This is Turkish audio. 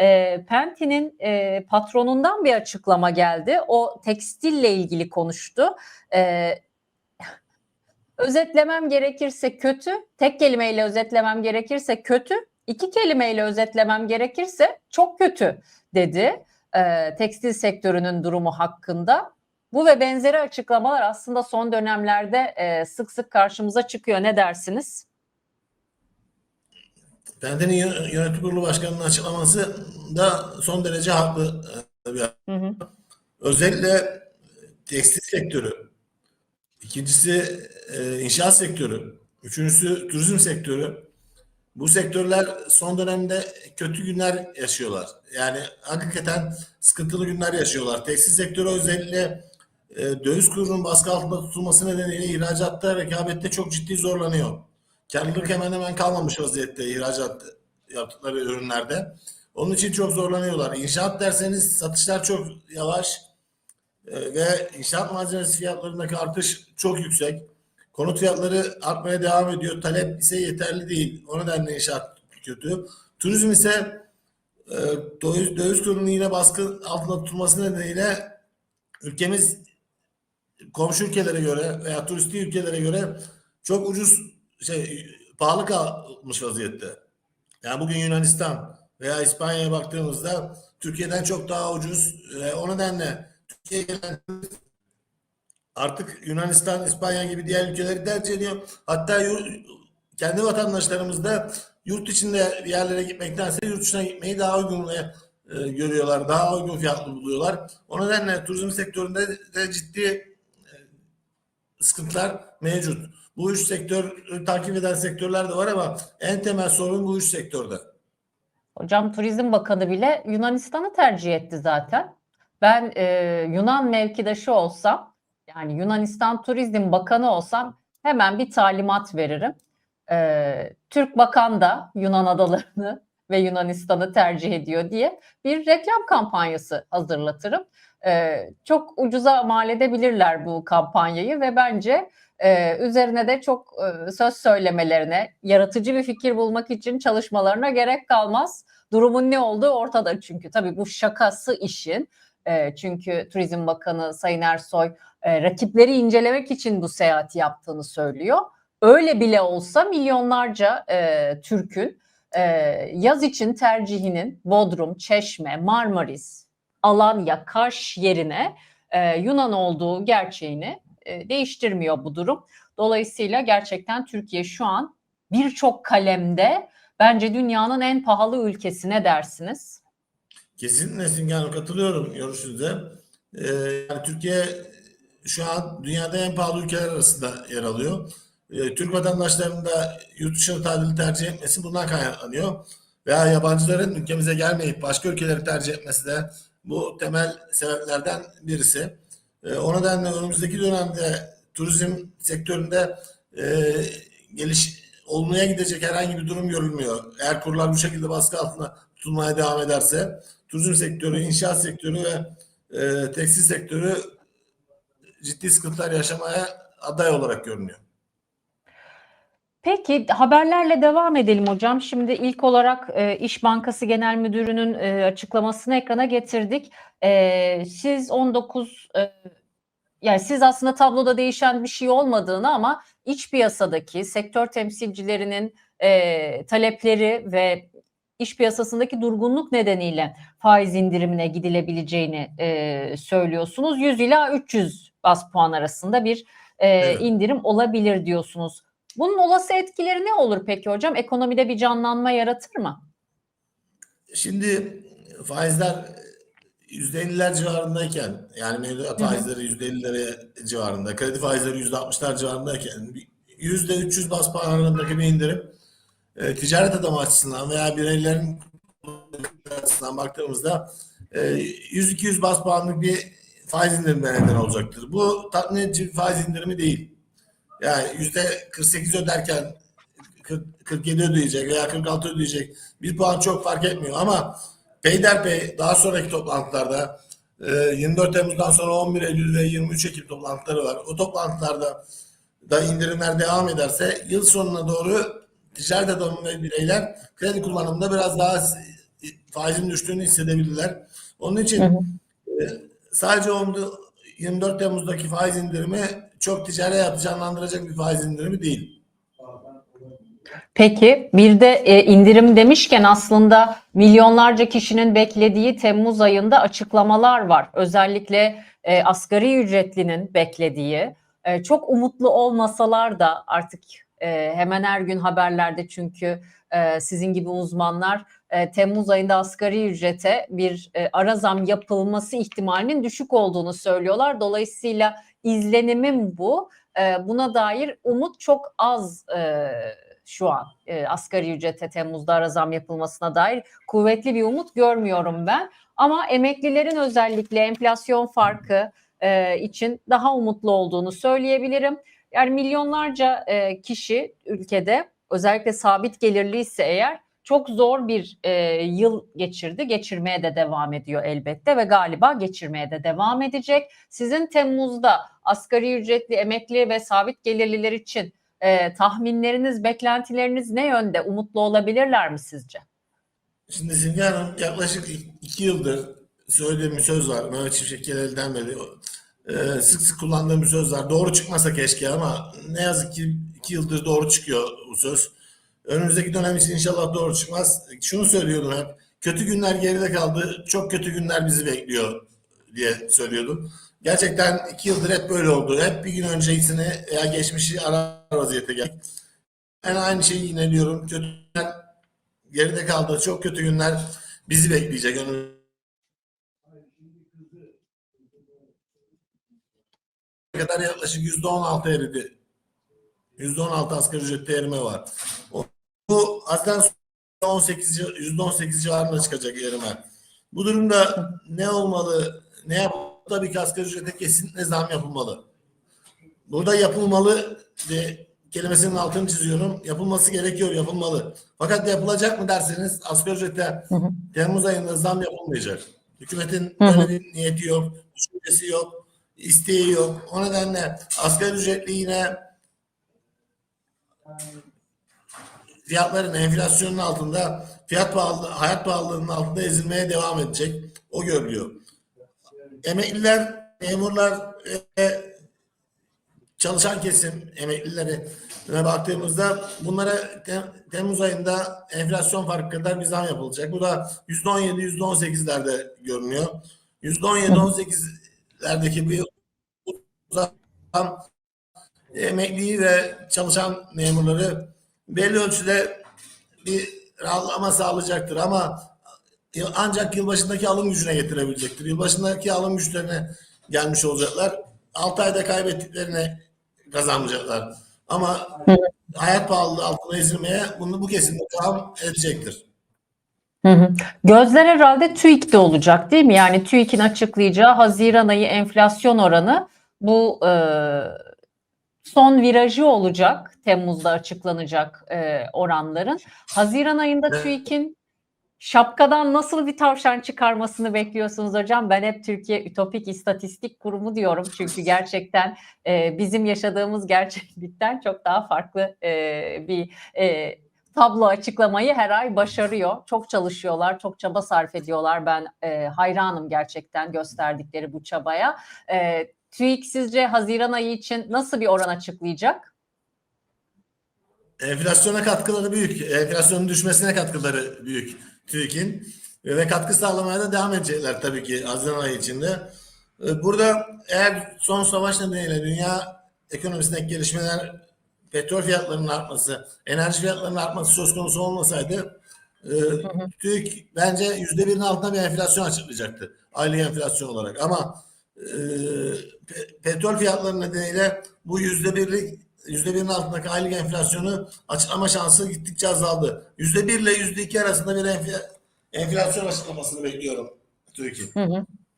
e, Penti'nin e, patronundan bir açıklama geldi. O tekstille ilgili konuştu. E, özetlemem gerekirse kötü, tek kelimeyle özetlemem gerekirse kötü, iki kelimeyle özetlemem gerekirse çok kötü dedi. E, tekstil sektörünün durumu hakkında. Bu ve benzeri açıklamalar aslında son dönemlerde e, sık sık karşımıza çıkıyor. Ne dersiniz? Pente'nin yö- yönetim kurulu başkanının açıklaması da son derece haklı. e, bir- Hı hı. Özellikle tekstil sektörü, ikincisi e, inşaat sektörü, üçüncüsü turizm sektörü. Bu sektörler son dönemde kötü günler yaşıyorlar. Yani hakikaten sıkıntılı günler yaşıyorlar. Tekstil sektörü özellikle e, döviz kurunun baskı altında tutulması nedeniyle ihracatta rekabette çok ciddi zorlanıyor. Karlılık hemen hemen kalmamış vaziyette ihracat yaptıkları ürünlerde. Onun için çok zorlanıyorlar. İnşaat derseniz satışlar çok yavaş e, ve inşaat malzemesi fiyatlarındaki artış çok yüksek. Konut fiyatları artmaya devam ediyor. Talep ise yeterli değil. O nedenle inşaat kötü. Turizm ise e, döviz, döviz kurunun yine baskı altında tutulması nedeniyle ülkemiz komşu ülkelere göre veya turisti ülkelere göre çok ucuz şey pahalı kalmış vaziyette. Yani bugün Yunanistan veya İspanya'ya baktığımızda Türkiye'den çok daha ucuz. E, o nedenle Türkiye'ye gelen artık Yunanistan, İspanya gibi diğer ülkeleri tercih ediyor. Hatta yur- kendi vatandaşlarımız da yurt içinde yerlere gitmektense yurt dışına gitmeyi daha uygun e, görüyorlar. Daha uygun fiyatlı buluyorlar. O nedenle turizm sektöründe de ciddi e, sıkıntılar mevcut. Bu üç sektör takip eden sektörler de var ama en temel sorun bu üç sektörde. Hocam Turizm Bakanı bile Yunanistan'ı tercih etti zaten. Ben e, Yunan mevkidaşı olsam, yani Yunanistan Turizm Bakanı olsam hemen bir talimat veririm. E, Türk Bakan da Yunan adalarını ve Yunanistan'ı tercih ediyor diye bir reklam kampanyası hazırlatırım. E, çok ucuza mal edebilirler bu kampanyayı ve bence e, üzerine de çok e, söz söylemelerine, yaratıcı bir fikir bulmak için çalışmalarına gerek kalmaz. Durumun ne olduğu ortada çünkü. Tabii bu şakası işin. E, çünkü Turizm Bakanı Sayın Ersoy e, rakipleri incelemek için bu seyahati yaptığını söylüyor. Öyle bile olsa milyonlarca e, Türk'ün e, yaz için tercihinin Bodrum, Çeşme, Marmaris, Alanya, Kaş yerine e, Yunan olduğu gerçeğini e, değiştirmiyor bu durum. Dolayısıyla gerçekten Türkiye şu an birçok kalemde bence dünyanın en pahalı ülkesine dersiniz. Kesinlikle Simge katılıyorum görüşünüze. Ee, yani Türkiye şu an dünyada en pahalı ülkeler arasında yer alıyor. Ee, Türk vatandaşlarının da yurt dışına tatili tercih etmesi bundan kaynaklanıyor. Veya yabancıların ülkemize gelmeyip başka ülkeleri tercih etmesi de bu temel sebeplerden birisi. Ee, o nedenle önümüzdeki dönemde turizm sektöründe e, geliş olmaya gidecek herhangi bir durum görülmüyor. Eğer kurlar bu şekilde baskı altında tutulmaya devam ederse turizm sektörü, inşaat sektörü ve e, tekstil sektörü ciddi sıkıntılar yaşamaya aday olarak görünüyor. Peki haberlerle devam edelim hocam. Şimdi ilk olarak e, İş Bankası Genel Müdürü'nün e, açıklamasını ekrana getirdik. E, siz 19 e, yani siz aslında tabloda değişen bir şey olmadığını ama iç piyasadaki sektör temsilcilerinin e, talepleri ve iş piyasasındaki durgunluk nedeniyle faiz indirimine gidilebileceğini e, söylüyorsunuz. 100 ila 300 bas puan arasında bir e, Evet. indirim olabilir diyorsunuz. Bunun olası etkileri ne olur peki hocam? Ekonomide bir canlanma yaratır mı? Şimdi faizler %50'ler civarındayken yani mevduat faizleri %50'lere civarında, kredi faizleri %60'lar civarındayken bir %300 bas puan aralığındaki bir indirim e, ticaret adamı açısından veya bireylerin açısından baktığımızda e, 100-200 bas puanlık bir faiz indirimine neden olacaktır. Bu tatmin edici bir faiz indirimi değil. Yani yüzde 48 öderken 40, 47 ödeyecek veya 46 ödeyecek bir puan çok fark etmiyor ama peyderpey daha sonraki toplantılarda e, 24 Temmuz'dan sonra 11 Eylül ve 23 Ekim toplantıları var. O toplantılarda da indirimler devam ederse yıl sonuna doğru ticaret adamı ve bireyler kredi kullanımında biraz daha faizin düştüğünü hissedebilirler. Onun için Hı e, sadece 24 Temmuz'daki faiz indirimi çok ticari hayatı canlandıracak bir faiz indirimi değil. Peki bir de e, indirim demişken aslında milyonlarca kişinin beklediği Temmuz ayında açıklamalar var. Özellikle e, asgari ücretlinin beklediği. E, çok umutlu olmasalar da artık e, hemen her gün haberlerde çünkü e, sizin gibi uzmanlar e, Temmuz ayında asgari ücrete bir e, ara zam yapılması ihtimalinin düşük olduğunu söylüyorlar. Dolayısıyla izlenimim bu. E, buna dair umut çok az şu an e, asgari ücrete Temmuz'da ara zam yapılmasına dair kuvvetli bir umut görmüyorum ben. Ama emeklilerin özellikle enflasyon farkı için daha umutlu olduğunu söyleyebilirim. Yani milyonlarca e, kişi ülkede özellikle sabit gelirli ise eğer çok zor bir e, yıl geçirdi. Geçirmeye de devam ediyor elbette ve galiba geçirmeye de devam edecek. Sizin Temmuz'da asgari ücretli, emekli ve sabit gelirliler için e, tahminleriniz, beklentileriniz ne yönde? Umutlu olabilirler mi sizce? Şimdi Simge Hanım yaklaşık iki yıldır söylediğim bir söz var. Mehmet Şimşek Geleli'den beri e, sık sık kullandığım bir söz var. Doğru çıkmasa keşke ama ne yazık ki iki yıldır doğru çıkıyor bu söz. Önümüzdeki dönem için inşallah doğru çıkmaz. Şunu söylüyordum hep. Kötü günler geride kaldı. Çok kötü günler bizi bekliyor diye söylüyordum. Gerçekten iki yıldır hep böyle oldu. Hep bir gün öncesini veya geçmişi arar vaziyete geldik. Ben aynı şeyi yine diyorum. Kötü günler geride kaldı. Çok kötü günler bizi bekleyecek. Önümüzdeki kadar yaklaşık yüzde on altı eridi. Yüzde on altı asgari ücrette erime var. Bu Haziran sonu 18 ci- yüzde on sekiz civarında çıkacak erime. Bu durumda ne olmalı? Ne yapmalı? Tabii ki asgari ücrete kesinlikle zam yapılmalı. Burada yapılmalı ve kelimesinin altını çiziyorum. Yapılması gerekiyor, yapılmalı. Fakat yapılacak mı derseniz asgari ücrete. Temmuz ayında zam yapılmayacak. Hükümetin böyle bir niyeti yok, düşüncesi yok, isteği yok. O nedenle asgari ücretli yine fiyatların enflasyonun altında, fiyat pahalı, hayat pahalılığının altında ezilmeye devam edecek. O görülüyor. Emekliler, memurlar ve çalışan kesim emeklileri baktığımızda bunlara te- Temmuz ayında enflasyon farkı kadar bir zam yapılacak. Bu da %17, %18'lerde görünüyor. %17, 18'lerdeki bir zam emekliyi ve çalışan memurları belli ölçüde bir rahatlama sağlayacaktır ama ancak yılbaşındaki alım gücüne getirebilecektir. Yılbaşındaki alım güçlerine gelmiş olacaklar. 6 ayda kaybettiklerini kazanmayacaklar. Ama hayat pahalılığı altına ezilmeye bunu bu kesimde devam edecektir. Hı hı. Gözler herhalde TÜİK'te olacak değil mi? Yani TÜİK'in açıklayacağı Haziran ayı enflasyon oranı bu e, son virajı olacak. Temmuz'da açıklanacak e, oranların. Haziran ayında Evet. TÜİK'in şapkadan nasıl bir tavşan çıkarmasını bekliyorsunuz hocam? Ben hep Türkiye Ütopik İstatistik Kurumu diyorum. Çünkü gerçekten e, bizim yaşadığımız gerçeklikten çok daha farklı e, bir e, tablo açıklamayı her ay başarıyor. Çok çalışıyorlar, çok çaba sarf ediyorlar. Ben e, hayranım gerçekten gösterdikleri bu çabaya. E, TÜİK sizce Haziran ayı için nasıl bir oran açıklayacak? Enflasyona katkıları büyük. Enflasyonun düşmesine katkıları büyük TÜİK'in. Ve katkı sağlamaya da devam edecekler tabii ki Haziran ayı içinde. Ee, Burada eğer son savaş nedeniyle dünya ekonomisindeki gelişmeler, petrol fiyatlarının artması, enerji fiyatlarının artması söz konusu olmasaydı e, TÜİK bence yüzde birin altında bir enflasyon açıklayacaktı. Aylık enflasyon olarak. Ama e, pe- petrol fiyatları nedeniyle bu yüzde birlik yüzde birin altındaki aylık enflasyonu açıklama şansı gittikçe azaldı. Yüzde bir ile yüzde iki arasında bir enfla- enflasyon açıklamasını bekliyorum TÜİK'in. Hı hı.